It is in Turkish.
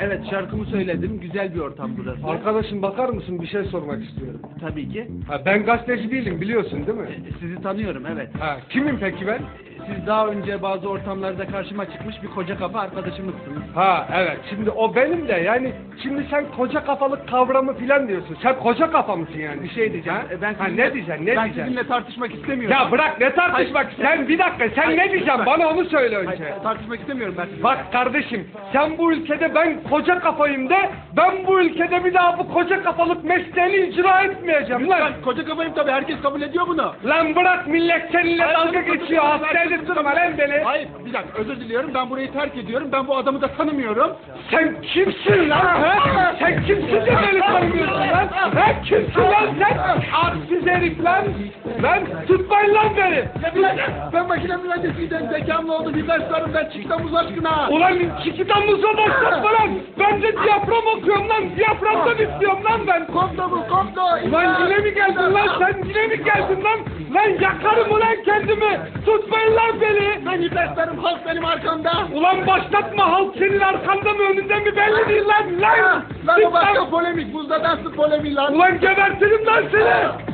Evet şarkımı söyledim. Güzel bir ortam burası. Arkadaşım bakar mısın bir şey sormak istiyorum. Tabii ki. Ha, ben gazeteci değilim biliyorsun değil mi? E, Sizi tanıyorum evet. Ha, kimim peki ben? Siz daha önce bazı ortamlarda karşıma çıkmış bir koca kafa arkadaşımızsınız. Ha evet şimdi o benim de yani şimdi sen koca kafalık kavramı filan diyorsun. Sen koca kafa mısın yani? Bir şey diyeceğim. Ha? E, Ben ha, sizinle- ne diyeceksin ne ben diyeceksin? sizinle tartışmak istemiyorum. Ya bırak ne tartışmak Hayır. sen bir dakika sen Hayır, ne diyeceksin lütfen. bana onu söyle önce. Hayır, tartışmak istemiyorum ben sizinle. Bak kardeşim sen bu ülkede ben koca kafayım de ben bu ülkede bir daha bu koca kafalık mesleğini icra etmeyeceğim lan. Ben koca kafayım tabii herkes kabul ediyor bunu. Lan bırak millet seninle dalga geçiyor hasta edip lan beni. Hayır bir dakika özür diliyorum ben burayı terk ediyorum. Ben bu adamı da tanımıyorum. Sen kimsin lan? Ha? Sen kimsin de beni tanımıyorsun lan? Ha? Kimsin lan sen? Aksiz herif lan. Lan tutmayın lan beni. Ya bir dakika ben makine mühendisiydim zekamlı oldu bir ders varım ben çıktım aşkına. Ulan çikitamıza başlatma lan. Ben de diyafram okuyorum lan. Diyaframdan istiyorum lan ben. Komplo bu komplo. Lan yine mi geldin lan? Sen yine mi geldin lan? Lan yakarım ulan kendimi. Tutmayın lan beni. Ben hiperstarım halk benim arkamda. Ulan başlatma halk senin arkanda mı önünde mi belli değil lan. Lan. Lan o başka polemik buzda dansı polemiği lan. Ulan gebertirim lan seni.